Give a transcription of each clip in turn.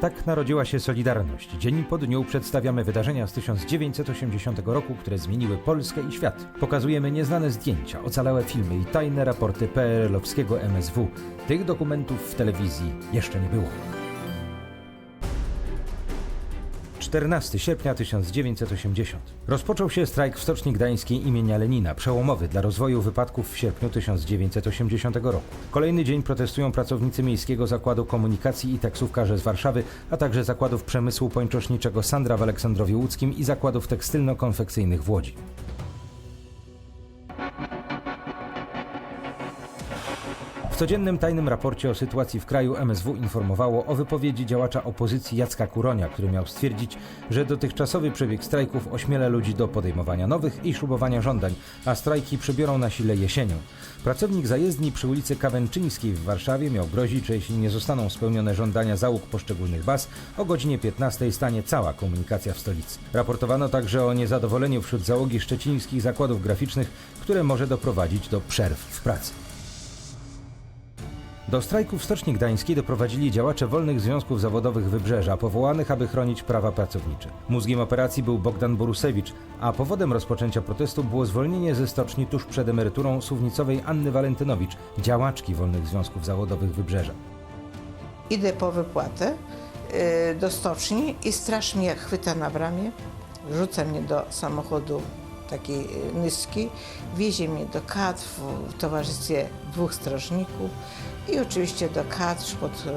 Tak narodziła się Solidarność. Dzień po dniu przedstawiamy wydarzenia z 1980 roku, które zmieniły Polskę i świat. Pokazujemy nieznane zdjęcia, ocalałe filmy i tajne raporty PRL-owskiego MSW. Tych dokumentów w telewizji jeszcze nie było. 14 sierpnia 1980. Rozpoczął się strajk w Stoczni Gdańskiej imienia Lenina, przełomowy dla rozwoju wypadków w sierpniu 1980 roku. Kolejny dzień protestują pracownicy Miejskiego Zakładu Komunikacji i taksówkarze z Warszawy, a także zakładów przemysłu pończoszniczego Sandra w Aleksandrowie Łódzkim i zakładów tekstylno-konfekcyjnych w Łodzi. Codziennym tajnym raporcie o sytuacji w kraju MSW informowało o wypowiedzi działacza opozycji Jacka Kuronia, który miał stwierdzić, że dotychczasowy przebieg strajków ośmiela ludzi do podejmowania nowych i śrubowania żądań, a strajki przybiorą na sile jesienią. Pracownik zajezdni przy ulicy Kawęczyńskiej w Warszawie miał grozić, że jeśli nie zostaną spełnione żądania załóg poszczególnych baz, o godzinie 15 stanie cała komunikacja w stolicy. Raportowano także o niezadowoleniu wśród załogi szczecińskich zakładów graficznych, które może doprowadzić do przerw w pracy. Do strajku w Stoczni Gdańskiej doprowadzili działacze wolnych związków zawodowych Wybrzeża, powołanych, aby chronić prawa pracownicze. Mózgiem operacji był Bogdan Borusewicz, a powodem rozpoczęcia protestu było zwolnienie ze stoczni tuż przed emeryturą suwnicowej Anny Walentynowicz, działaczki wolnych związków zawodowych Wybrzeża. Idę po wypłatę y, do stoczni i straż mnie chwyta na bramie, rzuca mnie do samochodu takiej y, nyski, wiezie mnie do kadr w, w towarzystwie dwóch strażników i oczywiście do kadr pod y,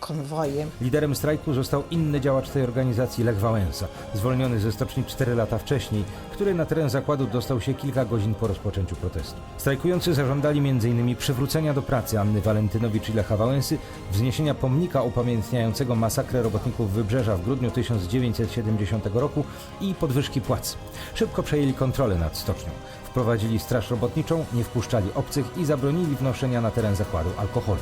konwojem. Liderem strajku został inny działacz tej organizacji, Lech Wałęsa, zwolniony ze stoczni 4 lata wcześniej, który na teren zakładu dostał się kilka godzin po rozpoczęciu protestu. Strajkujący zażądali m.in. przywrócenia do pracy Anny Walentynowicz i Lecha Wałęsy, wzniesienia pomnika upamiętniającego masakrę robotników Wybrzeża w grudniu 1970 roku i podwyżki płac. Szybko przejęli kontrolę nad stocznią. Wprowadzili straż robotniczą, nie wpuszczali obcych i zabronili wnoszenia na teren zakładu alkoholu.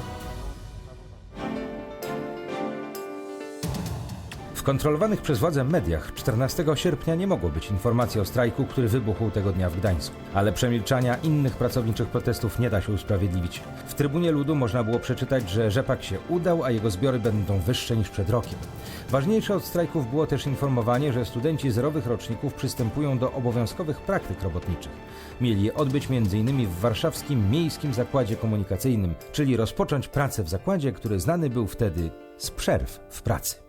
Kontrolowanych przez władze mediach 14 sierpnia nie mogło być informacji o strajku, który wybuchł tego dnia w Gdańsku. Ale przemilczania innych pracowniczych protestów nie da się usprawiedliwić. W Trybunie Ludu można było przeczytać, że rzepak się udał, a jego zbiory będą wyższe niż przed rokiem. Ważniejsze od strajków było też informowanie, że studenci zerowych roczników przystępują do obowiązkowych praktyk robotniczych. Mieli odbyć m.in. w warszawskim Miejskim Zakładzie Komunikacyjnym, czyli rozpocząć pracę w zakładzie, który znany był wtedy z przerw w pracy.